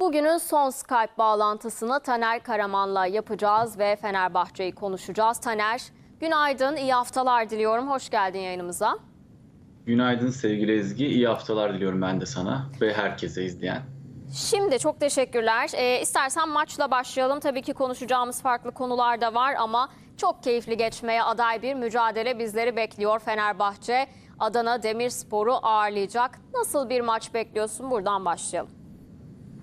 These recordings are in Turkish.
Bugünün son Skype bağlantısını Taner Karaman'la yapacağız ve Fenerbahçe'yi konuşacağız. Taner, günaydın, iyi haftalar diliyorum. Hoş geldin yayınımıza. Günaydın sevgili Ezgi. İyi haftalar diliyorum ben de sana ve herkese izleyen. Şimdi çok teşekkürler. Ee, istersen maçla başlayalım. Tabii ki konuşacağımız farklı konular da var ama çok keyifli geçmeye aday bir mücadele bizleri bekliyor. Fenerbahçe Adana Demirspor'u ağırlayacak. Nasıl bir maç bekliyorsun? Buradan başlayalım.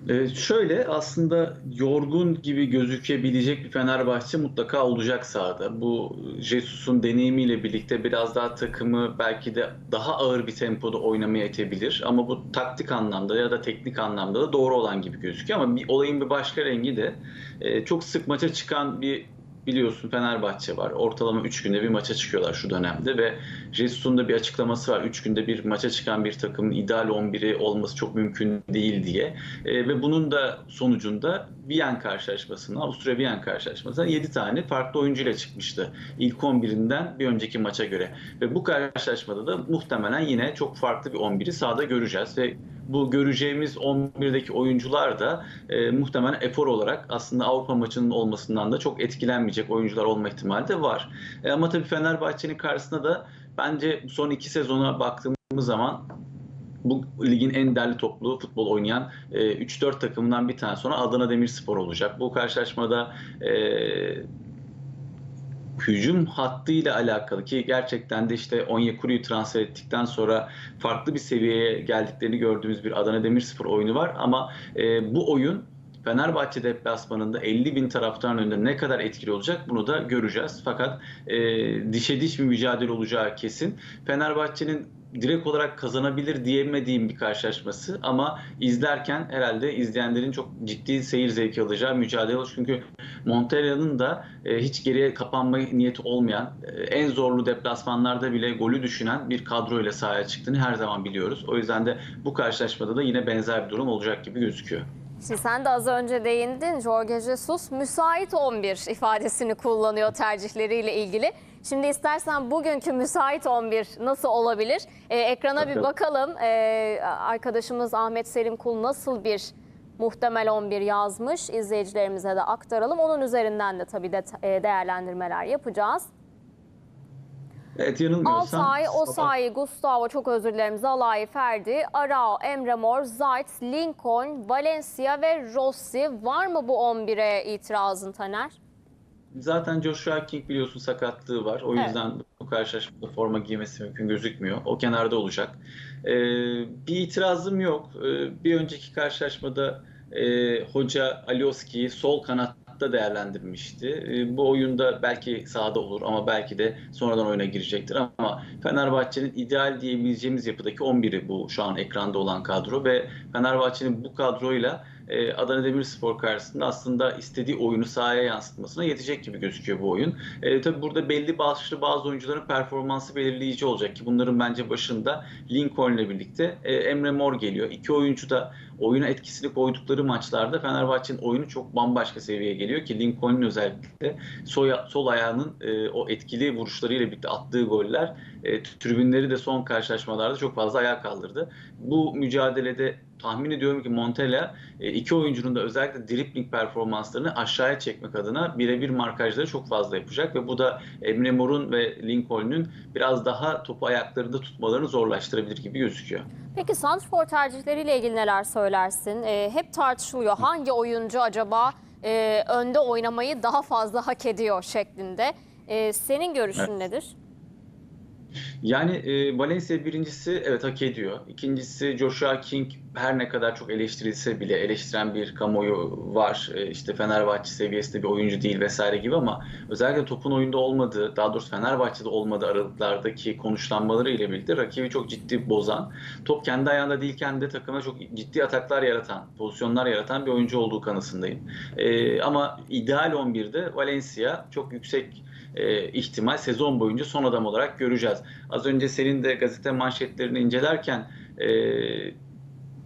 Ee, şöyle aslında yorgun gibi gözükebilecek bir Fenerbahçe mutlaka olacak sahada. Bu Jesus'un deneyimiyle birlikte biraz daha takımı belki de daha ağır bir tempoda oynamaya itebilir. Ama bu taktik anlamda ya da teknik anlamda da doğru olan gibi gözüküyor. Ama bir olayın bir başka rengi de e, çok sık maça çıkan bir biliyorsun Fenerbahçe var. Ortalama 3 günde bir maça çıkıyorlar şu dönemde ve Jesus'un da bir açıklaması var. 3 günde bir maça çıkan bir takımın ideal 11'i olması çok mümkün değil diye. E, ve bunun da sonucunda Viyen karşılaşmasına, Avusturya Viyen karşılaşmasına 7 tane farklı oyuncuyla çıkmıştı. İlk 11'inden bir önceki maça göre. Ve bu karşılaşmada da muhtemelen yine çok farklı bir 11'i sahada göreceğiz ve bu göreceğimiz 11'deki oyuncular da e, muhtemelen efor olarak aslında Avrupa maçının olmasından da çok etkilenmeyecek oyuncular olma ihtimali de var. E, ama tabii Fenerbahçe'nin karşısında da bence son iki sezona baktığımız zaman bu ligin en değerli toplu futbol oynayan e, 3-4 takımından bir tane sonra Adana Demirspor olacak. Bu karşılaşmada e, hücum hattıyla alakalı ki gerçekten de işte Onyekuru'yu transfer ettikten sonra farklı bir seviyeye geldiklerini gördüğümüz bir Adana Demirspor oyunu var ama e, bu oyun Fenerbahçe deplasmanında 50 bin taraftarın önünde ne kadar etkili olacak bunu da göreceğiz. Fakat e, dişe diş bir mücadele olacağı kesin. Fenerbahçe'nin direkt olarak kazanabilir diyemediğim bir karşılaşması ama izlerken herhalde izleyenlerin çok ciddi seyir zevki alacağı mücadele olur. Çünkü Montella'nın da e, hiç geriye kapanma niyeti olmayan, e, en zorlu deplasmanlarda bile golü düşünen bir kadroyla sahaya çıktığını her zaman biliyoruz. O yüzden de bu karşılaşmada da yine benzer bir durum olacak gibi gözüküyor. Şimdi sen de az önce değindin. Jorge Jesus müsait 11 ifadesini kullanıyor tercihleriyle ilgili. Şimdi istersen bugünkü müsait 11 nasıl olabilir? Ee, ekrana bir bakalım. Ee, arkadaşımız Ahmet Selim Kul nasıl bir muhtemel 11 yazmış? İzleyicilerimize de aktaralım. Onun üzerinden de tabii de değerlendirmeler yapacağız. Evet yanılmıyorsam... Altay, Osayi, Gustavo çok özür dilerim. Zalai, Ferdi, Arao, Emre Mor, Zayt, Lincoln, Valencia ve Rossi. Var mı bu 11'e itirazın Taner? Zaten Joshua King biliyorsun sakatlığı var. O Evet. yüzden bu karşılaşmada forma giymesi mümkün gözükmüyor. O kenarda olacak. Ee, bir itirazım yok. Ee, bir önceki karşılaşmada e, hoca Alioski'yi sol kanatta değerlendirmişti. Ee, bu oyunda belki sahada olur ama belki de sonradan oyuna girecektir. Ama Fenerbahçe'nin ideal diyebileceğimiz yapıdaki 11'i bu şu an ekranda olan kadro ve Fenerbahçe'nin bu kadroyla e, Adana Demirspor karşısında aslında istediği oyunu sahaya yansıtmasına yetecek gibi gözüküyor bu oyun. E, tabii burada belli başlı bazı oyuncuların performansı belirleyici olacak ki bunların bence başında Lincoln ile birlikte e, Emre Mor geliyor. İki oyuncu da oyuna etkisini koydukları maçlarda Fenerbahçe'nin oyunu çok bambaşka seviyeye geliyor ki Lincoln'un özellikle sol, sol ayağının e, o etkili vuruşlarıyla birlikte attığı goller e, tribünleri de son karşılaşmalarda çok fazla ayağa kaldırdı. Bu mücadelede tahmin ediyorum ki Montella e, iki oyuncunun da özellikle dribbling performanslarını aşağıya çekmek adına birebir markajları çok fazla yapacak ve bu da Emre Mor'un ve Lincoln'un biraz daha topu ayaklarında tutmalarını zorlaştırabilir gibi gözüküyor. Peki santrfor tercihleriyle ilgili neler söylersin? Ee, hep tartışılıyor. Hangi oyuncu acaba e, önde oynamayı daha fazla hak ediyor şeklinde. Ee, senin görüşün Evet. nedir? Yani e, Valencia birincisi evet hak ediyor. İkincisi Joshua King her ne kadar çok eleştirilse bile eleştiren bir kamuoyu var. E, işte Fenerbahçe seviyesinde bir oyuncu değil vesaire gibi ama özellikle topun oyunda olmadığı, daha doğrusu Fenerbahçe'de olmadığı aralıklardaki konuşlanmaları ile birlikte rakibi çok ciddi bozan, top kendi ayağında değilken de takıma çok ciddi ataklar yaratan, pozisyonlar yaratan bir oyuncu olduğu kanısındayım. E, ama ideal 11'de Valencia çok yüksek e, ihtimal sezon boyunca son adam olarak göreceğiz. Az önce senin de gazete manşetlerini incelerken e,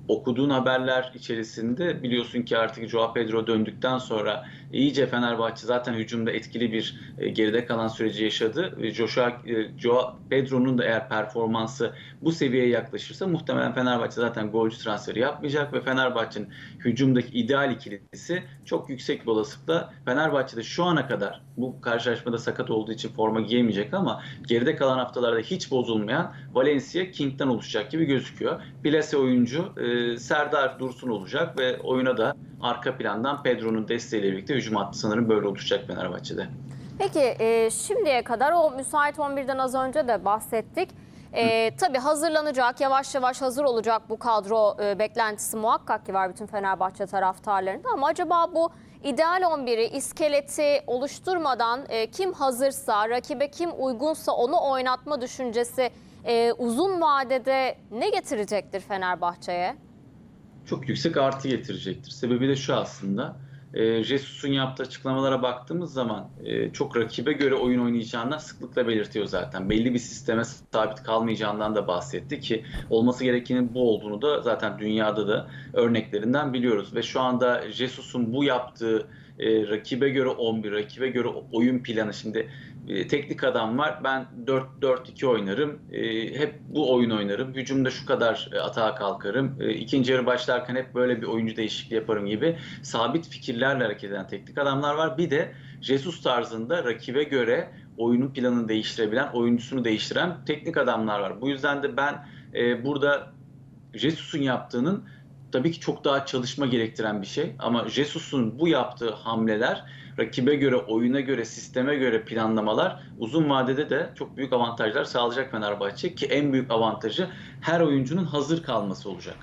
okuduğun haberler içerisinde biliyorsun ki artık Joao Pedro döndükten sonra iyice Fenerbahçe zaten hücumda etkili bir e, geride kalan süreci yaşadı. E, Joshua, e, Joao Pedro'nun da eğer performansı bu seviyeye yaklaşırsa muhtemelen Fenerbahçe zaten golcü transferi yapmayacak ve Fenerbahçe'nin hücumdaki ideal ikilisi çok yüksek bir olasılıkla Fenerbahçe'de şu ana kadar bu karşılaşmada sakat olduğu için forma giyemeyecek ama geride kalan haftalarda hiç bozulmayan Valencia King'den oluşacak gibi gözüküyor. Plase oyuncu e, Serdar Dursun olacak ve oyuna da arka plandan Pedro'nun desteğiyle birlikte hücum hattı sanırım böyle oluşacak Fenerbahçe'de. Peki e, şimdiye kadar o müsait 11'den az önce de bahsettik. E, tabii hazırlanacak, yavaş yavaş hazır olacak bu kadro e, beklentisi muhakkak ki var bütün Fenerbahçe taraftarlarında. Ama acaba bu ideal 11'i, iskeleti oluşturmadan e, kim hazırsa, rakibe kim uygunsa onu oynatma düşüncesi e, uzun vadede ne getirecektir Fenerbahçe'ye? çok yüksek artı getirecektir. Sebebi de şu aslında. E, Jesus'un yaptığı açıklamalara baktığımız zaman e, çok rakibe göre oyun oynayacağından sıklıkla belirtiyor zaten. Belli bir sisteme sabit kalmayacağından da bahsetti ki olması gerekenin bu olduğunu da zaten dünyada da örneklerinden biliyoruz. Ve şu anda Jesus'un bu yaptığı e, rakibe göre 11, rakibe göre oyun planı şimdi e, teknik adam var. Ben 4-4-2 oynarım. E, hep bu oyun oynarım. Hücumda şu kadar e, atağa kalkarım. E, ikinci yarı başlarken hep böyle bir oyuncu değişikliği yaparım gibi sabit fikirlerle hareket eden teknik adamlar var. Bir de Jesus tarzında rakibe göre oyunun planını değiştirebilen, oyuncusunu değiştiren teknik adamlar var. Bu yüzden de ben e, burada Jesus'un yaptığının tabii ki çok daha çalışma gerektiren bir şey. Ama Jesus'un bu yaptığı hamleler rakibe göre, oyuna göre, sisteme göre planlamalar uzun vadede de çok büyük avantajlar sağlayacak Fenerbahçe ki en büyük avantajı her oyuncunun hazır kalması olacak.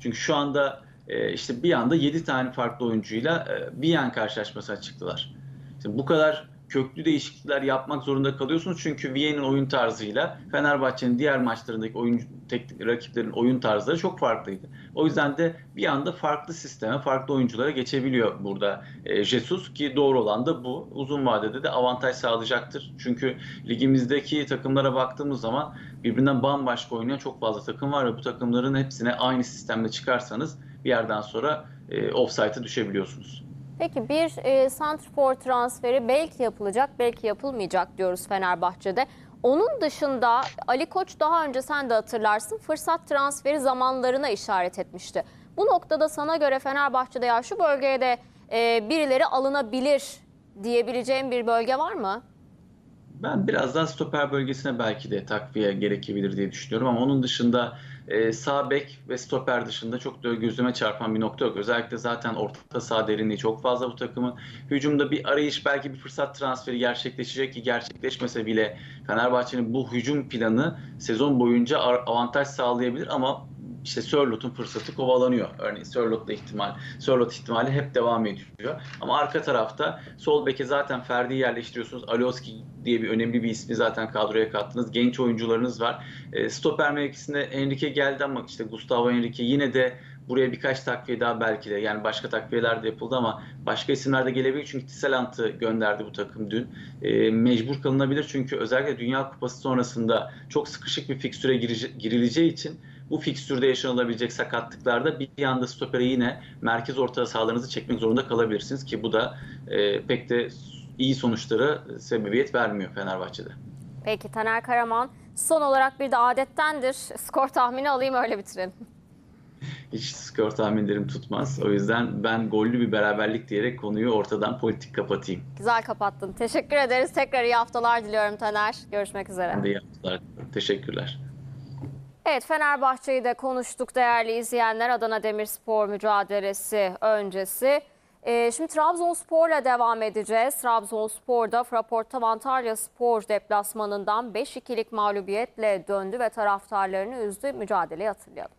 Çünkü şu anda e, işte bir anda 7 tane farklı oyuncuyla e, bir yan karşılaşmasına çıktılar. Şimdi bu kadar köklü değişiklikler yapmak zorunda kalıyorsunuz çünkü Viye'nin oyun tarzıyla Fenerbahçe'nin diğer maçlarındaki oyuncu teknik rakiplerin oyun tarzları çok farklıydı. O yüzden de bir anda farklı sisteme, farklı oyunculara geçebiliyor burada e, Jesus ki doğru olan da bu. Uzun vadede de avantaj sağlayacaktır. Çünkü ligimizdeki takımlara baktığımız zaman birbirinden bambaşka oynayan çok fazla takım var ve bu takımların hepsine aynı sistemle çıkarsanız bir yerden sonra e, offside'a düşebiliyorsunuz. Peki bir e, santrfor transferi belki yapılacak, belki yapılmayacak diyoruz Fenerbahçe'de. Onun dışında Ali Koç daha önce sen de hatırlarsın fırsat transferi zamanlarına işaret etmişti. Bu noktada sana göre Fenerbahçe'de ya şu bölgeye de e, birileri alınabilir diyebileceğim bir bölge var mı? Ben biraz daha stoper bölgesine belki de takviye gerekebilir diye düşünüyorum ama onun dışında e, sağ bek ve stoper dışında çok da gözüme çarpan bir nokta yok. Özellikle zaten orta saha derinliği çok fazla bu takımın. Hücumda bir arayış belki bir fırsat transferi gerçekleşecek ki gerçekleşmese bile Fenerbahçe'nin bu hücum planı sezon boyunca avantaj sağlayabilir ama işte Sörlot'un fırsatı kovalanıyor. Örneğin Sörlot'la ihtimal, Sörlot ihtimali hep devam ediyor. Ama arka tarafta sol beke zaten Ferdi'yi yerleştiriyorsunuz. Alioski diye bir önemli bir ismi zaten kadroya kattınız. Genç oyuncularınız var. E, stoper mevkisinde Enrique geldi ama işte Gustavo Enrique yine de buraya birkaç takviye daha belki de yani başka takviyeler de yapıldı ama başka isimler de gelebilir çünkü Tisselant'ı gönderdi bu takım dün. E, mecbur kalınabilir çünkü özellikle Dünya Kupası sonrasında çok sıkışık bir fikstüre girileceği için bu fikstürde yaşanılabilecek sakatlıklarda bir anda stopere yine merkez orta sahalarınızı çekmek zorunda kalabilirsiniz ki bu da e, pek de iyi sonuçlara sebebiyet vermiyor Fenerbahçe'de. Peki Taner Karaman son olarak bir de adettendir skor tahmini alayım öyle bitirelim. Hiç skor tahminlerim tutmaz. O yüzden ben gollü bir beraberlik diyerek konuyu ortadan politik kapatayım. Güzel kapattın. Teşekkür ederiz. Tekrar iyi haftalar diliyorum Taner. Görüşmek üzere. Ben de iyi haftalar. Teşekkürler. Evet Fenerbahçe'yi de konuştuk değerli izleyenler. Adana Demirspor mücadelesi öncesi. Ee, şimdi Trabzonspor'la devam edeceğiz. Trabzonspor'da Fraporta Antalya Spor deplasmanından 5-2'lik mağlubiyetle döndü ve taraftarlarını üzdü. Mücadeleyi hatırlayalım.